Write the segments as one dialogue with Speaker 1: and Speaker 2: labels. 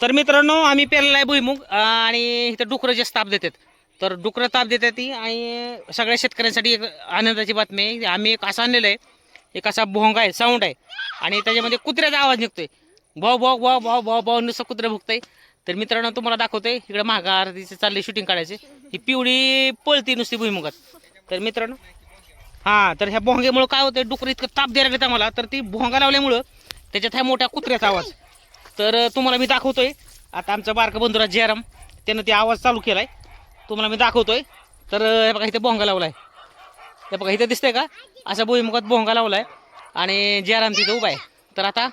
Speaker 1: तर मित्रांनो आम्ही पेरलेला आहे भुईमुग आणि इथं डुकरं जे ताप देतात. तर डुकरं ताप देतात ती आणि सगळ्या शेतकऱ्यांसाठी एक आनंदाची बातमी आहे. आम्ही एक असं आणलेलं आहे एक असा भोंगा आहे साऊंड आहे. आणि त्याच्यामध्ये कुत्र्याचा आवाज निघतोय. भाऊ भाऊ भाऊ भाऊ भाऊ भाऊ नुसतं कुत्रं भुगतंय. तर मित्रांनो तुम्हाला दाखवतोय इकडे महागार तिचे चालले शूटिंग काढायचे. ही पिवळी पळती नुसती भुईमुगात. तर मित्रांनो हां तर ह्या भोंग्यामुळं काय होतं डुकर इतकं ताप द्यायला येतं आम्हाला. तर ती भोंगा लावल्यामुळं त्याच्यात ह्या मोठ्या कुत्र्याचा आवाज. तर तुम्हाला मी दाखवतोय. आता आमचा बारका बंधुरा जयराम त्यानं ते आवाज चालू केलाय. तुम्हाला मी दाखवतोय. तर हे बघा इथे भोंगा लावलाय. हे बघा इथे दिसतंय का? असा भुईमुखात भोंगा लावलाय आणि जयराम तिथे उभा आहे. तर आता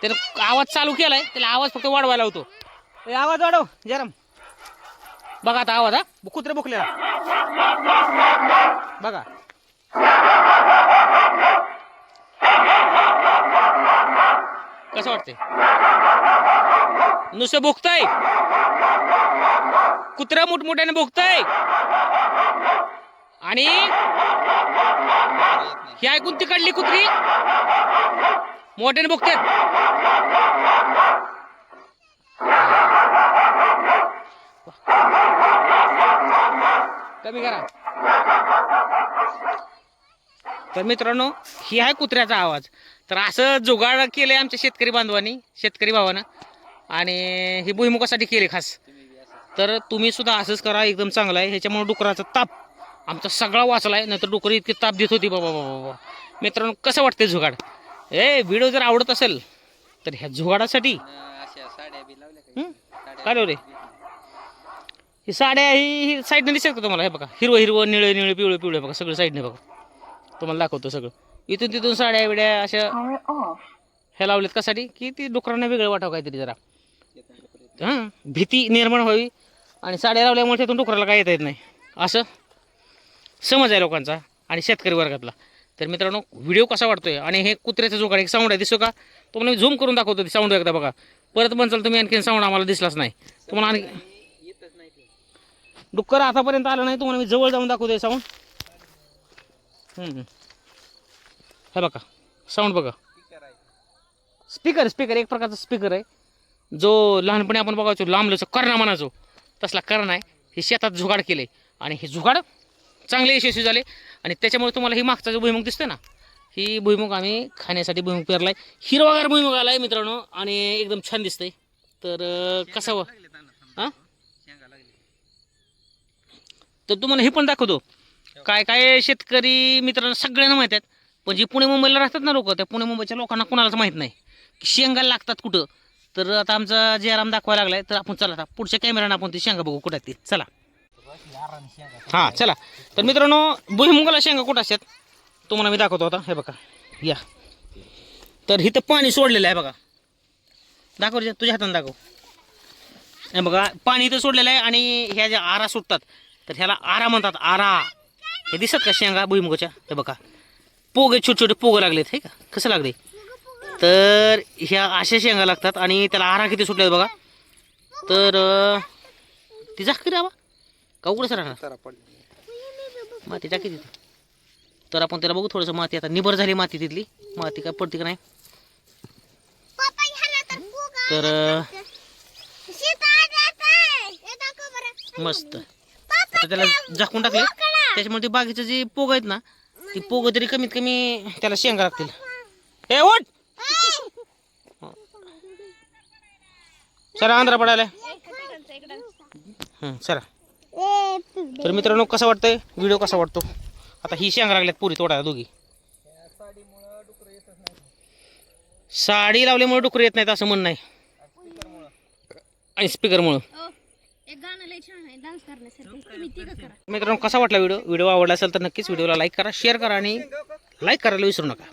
Speaker 1: त्यानं आवाज चालू केलाय त्याला आवाज फक्त वाढवायला होतो आवाज वाढव जयराम. बघा आता आवाज हा. कुत्रे बुकलेला बघा. कसं वाटतंय? नुसतं भुकताय? कुत्रा मोठमोठ्याने भुकताय? आणि ही ऐकून ती काढली कुत्री? मोठ्याने भुकतात कमी करा. तर मित्रांनो ही आहे कुत्र्याचा आवाज. तर असं जुगाड केलंय आमच्या शेतकरी बांधवांनी शेतकरी भावानं. आणि ही भुईमुखासाठी केले खास. तर तुम्ही सुद्धा असंच करा एकदम चांगलं आहे. ह्याच्यामुळे डुकराचा ताप आमचा सगळा वाचलाय. नाहीतर डुकर इतकी ताप देत होती बाबा बाबा बाबा. मित्रांनो कसं वाटतंय जुगाड? ए व्हिडिओ जर आवडत असेल तर ह्या जुगाडासाठी? काय लावले? ही साड्या ही ही साईडने दिसत का तुम्हाला? हे बघा हिरवं हिरवं निळे निळे पिवळे पिवळे बघा सगळं साईडने बघा. तुम्हाला दाखवतो सगळं. इथून तिथून साड्या बिड्या अशा ह्या लावलेत कशासाठी की ती डुकरांना वेगळं वाटावं काहीतरी जरा. हां भीती निर्माण व्हावी. आणि साड्या लावल्यामुळे त्यातून डुकराला काय येता येत नाही. असं समज आहे लोकांचा आणि शेतकरी वर्गातला. तर मित्रांनो व्हिडिओ कसा वाटतोय? आणि हे कुत्र्याचा जोगाड एक साऊंड आहे दिसतो का? तुम्हाला मी झूम करून दाखवतो ते साऊंड एकदा बघा. परत म्हणचाल तुम्ही आणखीन साऊंड आम्हाला दिसलाच नाही. तुम्हाला आणखी डुक्कर आतापर्यंत आलं नाही तुम्हाला मी जवळ जाऊन दाखवतोय साऊंड हे बघा साऊंड बघा.
Speaker 2: स्पीकर
Speaker 1: स्पीकर एक प्रकारचा स्पीकर आहे. जो लहानपणी आपण बघायचो लांबल्याचं करणा म्हणायचो तसला करणा आहे हे शेतात जुगाड केले आणि हे जुगाड चांगले यशस्वी झाले. आणि त्याच्यामुळे तुम्हाला ही मागचा जो भुईमुग दिसतोय ना ही भुईमुग आम्ही खाण्यासाठी भुईमुग पेरलाय. हिरवागार भुईमुग आलाय मित्रांनो आणि एकदम छान दिसतंय. तर कसा व हां? तर तुम्हाला हे पण दाखवतो. काय काय शेतकरी मित्रांनो सगळ्यांना माहीत आहेत. पण जे पुणे मुंबईला राहतात ना लोक त्या पुणे मुंबईच्या लोकांना कोणालाच माहीत नाही. की शेंगा लागतात कुठं? तर आता आमचा जे आराम दाखवायला लागलाय तर आपण चला आता पुढच्या कॅमेरानं आपण ती शेंगा बघू कुठं आहेत ती. चला. हां चला. तर मित्रांनो भुईमुगाला शेंगा कुठं असतात? तुम्हाला मी दाखवतो आता. हे बघा. या. तर इथं पाणी सोडलेलं आहे बघा. दाखव रे, तुझ्या हाताने दाखव. हे बघा पाणी इथं सोडलेलं आहे आणि ह्या ज्या आरा सुटतात तर ह्याला आरा म्हणतात. आरा. हे दिसत का शेंगा भुईमुगाच्या? हे बघा. पोगे छोटे छोटे पोगं लागलेत हे का? कसं लागले? तर ह्या अशा शेंगा लागतात आणि त्याला आरा किती सुटलेत बघा. तर ती जाक राहा का उघडच राहणार? माती टाकी तिथे. तर आपण त्याला बघू थोडंसं माती. आता निबर झाली माती तिथली. माती काय पडते का नाही? तर मस्त. आता त्याला झाकून टाकले. त्याच्यामुळे ते बागेचं जे पोग आहेत ना ती पोग तरी कमीत कमी त्याला शेंगा लागतील. हे ओट सरा आंध्रा पडायला. हं, सरा तर मित्रांनो कसा वाटतंय? व्हिडिओ कसा वाटतो? आता ही शेंगा लागल्यात पुरी तोडायला दोघी. साडी लावल्यामुळे डुकरं येत नाहीत असं म्हणणं आहे. आणि स्पीकरमुळं
Speaker 3: एक गाणं लय छान आहे डान्स करण्यासाठी तुम्ही तिघं करा.
Speaker 1: मित्रांनो कसा वाटला व्हिडिओ? व्हिडिओ आवडला असेल तर नक्कीच व्हिडिओला लाईक करा शेअर करा आणि लाईक करायला विसरू नका.